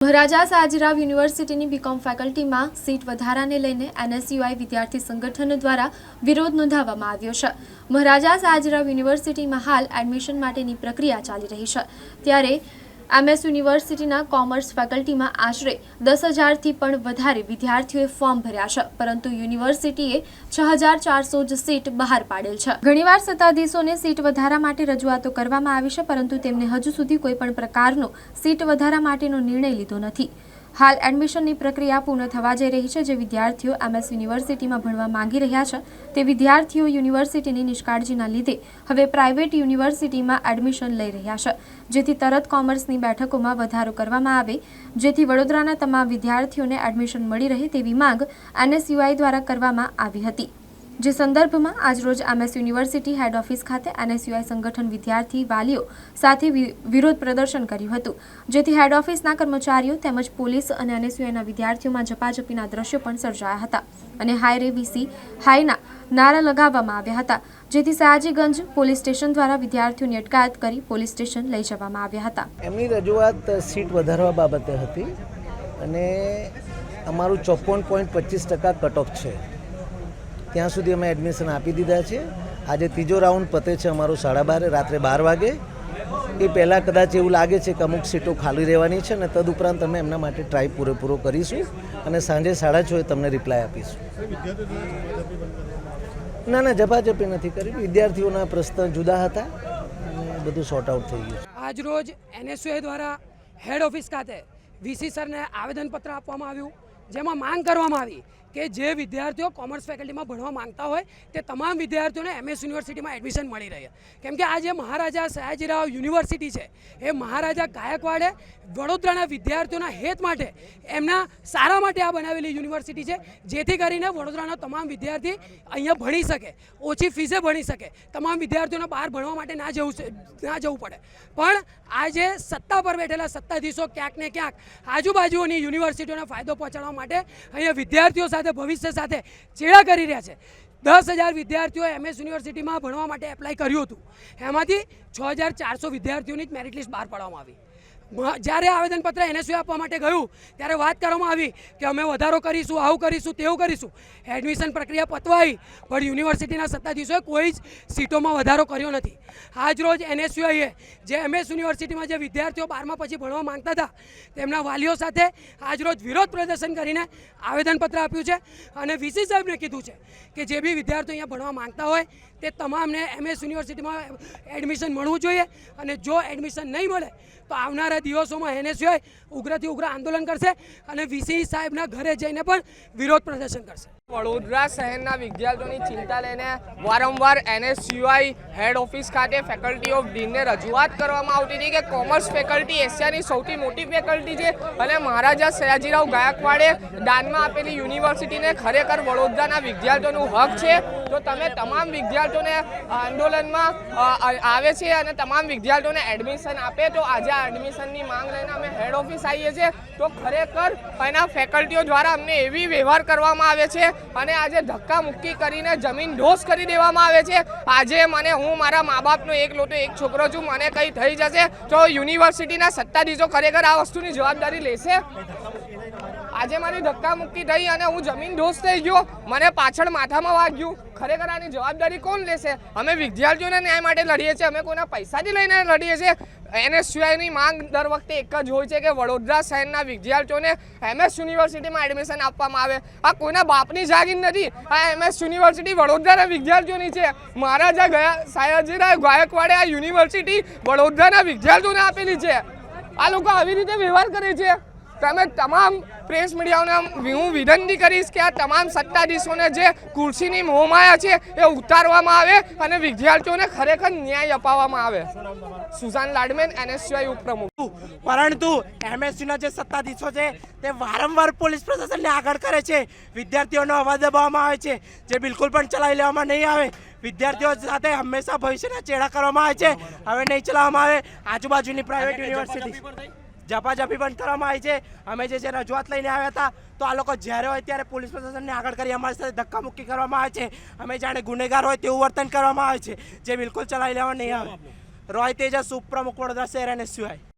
મહારાજા સાજીરાવ યુનિવર્સિટીની BCom ફેકલ્ટીમાં seat વધારાને લઈને એનએસયુઆઈ વિદ્યાર્થી સંગઠન દ્વારા વિરોધ નોંધાવવામાં આવ્યો છે. મહારાજા સાજીરાવ યુનિવર્સિટીમાં હાલ એડમિશન માટેની પ્રક્રિયા ચાલી રહી છે. ત્યારે એમએસ યુનિવર્સિટીના કોમર્સ ફેકલ્ટીમાં આશરે દસ હજારથી પણ વધારે વિદ્યાર્થીઓએ ફોર્મ ભર્યા છે, પરંતુ યુનિવર્સિટીએ છ હજાર ચારસો જ સીટ બહાર પાડેલ છે. ઘણીવાર સત્તાધીશોને સીટ વધારા માટે રજૂઆતો કરવામાં આવી છે, પરંતુ તેમને હજુ સુધી કોઈ પણ પ્રકારનો સીટ વધારા માટેનો નિર્ણય લીધો નથી. હાલ એડમિશનની પ્રક્રિયા પૂર્ણ થવા જઈ રહી છે, જે વિદ્યાર્થીઓ એમએસ યુનિવર્સિટીમાં ભણવા માંગી રહ્યા છે. તે વિદ્યાર્થીઓ યુનિવર્સિટીની નિષ્કાળજીના લીધે હવે પ્રાઇવેટ યુનિવર્સિટીમાં એડમિશન લઈ રહ્યા છે. જેથી તરત કોમર્સની બેઠકોમાં વધારો કરવામાં આવે, જેથી વડોદરાના તમામ વિદ્યાર્થીઓને એડમિશન મળી રહે તેવી માંગ એનએસયુઆઈ દ્વારા કરવામાં આવી હતી. જે સંદર્ભમાં આજરોજ એમએસ યુનિવર્સિટી હેડ ઓફિસ ખાતે એનએસયુઆઈ સંગઠન વિદ્યાર્થી વાલીઓ સાથે વિરોધ પ્રદર્શન કર્યું હતું. જેથી હેડ ઓફિસના કર્મચારીઓ તેમજ પોલીસ અને એનએસયુઆઈના વિદ્યાર્થીઓમાં ઝપાઝપીના દ્રશ્યો પણ સર્જાયા હતા અને હાય રે વીસી હાયના નારા લગાવવામાં આવ્યા હતા. જેથી સયાજીગંજ પોલીસ સ્ટેશન દ્વારા વિદ્યાર્થીઓની અટકાયત કરી પોલીસ સ્ટેશન લઈ જવામાં આવ્યા હતા. એમની રજૂઆત સીટ વધારવા બાબતે હતી અને અમારું ચોપન પોઈન્ટ પચીસ ટકા કટ છે. ત્યાં સુધી અમે એડમિશન આપી દીધા છે. આજે ત્રીજો રાઉન્ડ પતે છે અમારો સાડા બારે, રાત્રે બાર વાગે. એ પહેલાં કદાચ એવું લાગે છે કે અમુક સીટો ખાલી રહેવાની છે અને તદુપરાંત અમે એમના માટે ટ્રાય પૂરેપૂરો કરીશું અને સાંજે સાડા છએ તમને રિપ્લાય આપીશું. ના ના જપાજપી નથી કરી. વિદ્યાર્થીઓના પ્રશ્ન જુદા હતા અને બધું સોર્ટ આઉટ થઈ ગયું આજ આજરોજ એનએસયુએ દ્વારા હેડ ઓફિસ ખાતે વીસી સરને આવેદનપત્ર આપવામાં આવ્યું, જેમાં માંગ કરવામાં આવી કે જે વિદ્યાર્થીઓ કોમર્સ ફેકલ્ટીમાં ભણવા માંગતા હોય તે તમામ વિદ્યાર્થીઓને એમએસ યુનિવર્સિટીમાં એડમિશન મળી રહે. કેમ કે આ જે મહારાજા સયાજીરાવ યુનિવર્સિટી છે, એ મહારાજા ગાયકવાડે વડોદરાના વિદ્યાર્થીઓના હેત માટે એમના સારા માટે આ બનાવેલી યુનિવર્સિટી છે, જેથી કરીને વડોદરાના તમામ વિદ્યાર્થી અહીંયા ભણી શકે, ઓછી ફીઝે ભણી શકે, તમામ વિદ્યાર્થીઓને બહાર ભણવા માટે ના જવું ના જવું પડે. પણ આજે સત્તા પર બેઠેલા સત્તાધીશો ક્યાંક ને ક્યાંક આજુબાજુની યુનિવર્સિટીઓને ફાયદો પહોંચાડવા માટે અહીંયા વિદ્યાર્થીઓ સાથે ભવિષ્ય સાથે ચેડા કરી રહ્યા છે. દસ હજાર વિદ્યાર્થીઓ એમએસ યુનિવર્સિટીમાં ભણવા માટે એપ્લાય કર્યું હતું. એમાંથી છ હજાર ચારસો વિદ્યાર્થીઓની જ મેરિટ લિસ્ટ બહાર પાડવામાં આવી. જ્યારે આવેદનપત્ર એનએસયુ આપવા માટે ગયું, ત્યારે વાત કરવામાં આવી કે અમે વધારો કરીશું, આવું કરીશું, તેવું કરીશું. એડમિશન પ્રક્રિયા પતવાઈ, પણ યુનિવર્સિટીના સત્તાધીશોએ કોઈ જ સીટોમાં વધારો કર્યો નથી. આજરોજ એનએસયુઆઈએ જે એમએસ યુનિવર્સિટીમાં જે વિદ્યાર્થીઓ બારમા પછી ભણવા માંગતા હતા, તેમના વાલીઓ સાથે આજરોજ વિરોધ પ્રદર્શન કરીને આવેદનપત્ર આપ્યું છે. અને વીસી સાહેબને કીધું છે કે જે બી વિદ્યાર્થીઓ અહીંયા ભણવા માંગતા હોય તે તમામને એમએસ યુનિવર્સિટીમાં એડમિશન મળવું જોઈએ અને જો એડમિશન નહીં મળે, તો આવનારા દિવસોમાં એને સિવાય ઉગ્રથી ઉગ્ર આંદોલન કરશે અને વીસી સાહેબના ઘરે જઈને પણ વિરોધ પ્રદર્શન કરશે. વડોદરા શહેરના વિદ્યાર્થીઓની ચિંતા લઈને વારંવાર એનએસયુઆઈ હેડ ઓફિસ ખાતે ફેકલ્ટી ઓફ ડીનને રજૂઆત કરવામાં આવતી હતી કે કોમર્સ ફેકલ્ટી એશિયાની સૌથી મોટી ફેકલ્ટી છે અને મહારાજા સયાજીરાવ ગાયકવાડે દાનમાં આપેલી યુનિવર્સિટીને ખરેખર વડોદરાના વિદ્યાર્થીઓનું હક છે. તો તમે તમામ વિદ્યાર્થીઓને આંદોલનમાં આવે છે અને તમામ વિદ્યાર્થીઓને એડમિશન આપે, તો આજે આ એડમિશનની માંગ લઈને અમે હેડ ઓફિસ આવીએ છીએ. તો ખરેખર એના ફેકલ્ટીઓ દ્વારા અમને એવી વ્યવહાર કરવામાં આવે છે અને આજે ધક્કા મુક્કી કરીને જમીન ઢોસ કરી દેવામાં આવે છે. આજે મને, હું મારા મા બાપનો એક લોટો, એક છોકરો છું, મને કંઈ થઈ જશે તો યુનિવર્સિટીના સત્તાધીશો ખરેખર આ વસ્તુની જવાબદારી લેશે? આજે મારી ધક્કા મુક્કી થઈ અને હું જમીન દોષ થઈ ગયો. મને પાછળ માથામાં વાગ્યું. ખરેખર આની જવાબદારી કોણ લેશે? અમે વિદ્યાર્થીઓને ન્યાય માટે લડીએ છીએ. અમે કોઈના પૈસાથી લઈને લડીએ છીએ. એનએસયુઆઈની માંગ દર વખતે એક જ હોય છે કે વડોદરા શહેરના વિદ્યાર્થીઓને એમએસ યુનિવર્સિટીમાં એડમિશન આપવામાં આવે. આ કોઈના બાપની જાગીર નથી. આ એમએસ યુનિવર્સિટી વડોદરાના વિદ્યાર્થીઓની છે. મહારાજા ગયા સાયાજીરાવ ગાયકવાડે આ યુનિવર્સિટી વડોદરાના વિદ્યાર્થીઓને આપેલી છે. આ લોકો આવી રીતે વ્યવહાર કરે છે? તમે તમામ પ્રેસ મીડિયાઓને હું વિનંતી કરીશ કે આ તમામ સત્તાધીશોને જે કુર્સીની મોહમાયા છે એ ઉતારવામાં આવે અને વિદ્યાર્થીઓને ખરેખર ન્યાય અપાવવામાં આવે. સુઝાન લાડમેન એનએસયુઆઈ ઉપપ્રમુખ. પરંતુ એમએસયુના જે સત્તાધીશો છે તે વારંવાર પોલીસ પ્રશાસનને આગળ કરે છે. વિદ્યાર્થીઓનો અવાજ દબાવવામાં આવે છે જે બિલકુલ પણ ચલાવી લેવામાં નહીં આવે. વિદ્યાર્થીઓ સાથે હંમેશા ભવિષ્યના ચેડા કરવામાં આવે છે. હવે નહીં ચલાવવામાં આવે. આજુબાજુની પ્રાઇવેટ યુનિવર્સિટી ઝપાઝપી પણ કરવામાં આવી છે. અમે જે જે રજૂઆત લઈને આવ્યા હતા, તો આ લોકો જ્યારે હોય ત્યારે પોલીસ પ્રશાસનને આગળ કરી અમારી સાથે ધક્કામુક્કી કરવામાં આવે છે. અમે જાણે ગુનેગાર હોય તેવું વર્તન કરવામાં આવે છે, જે બિલકુલ ચલાવી લેવા નહીં આવે. રોય તેજસ ઉપપ્રમુખ વડોદરા શહેર અને સિવાય.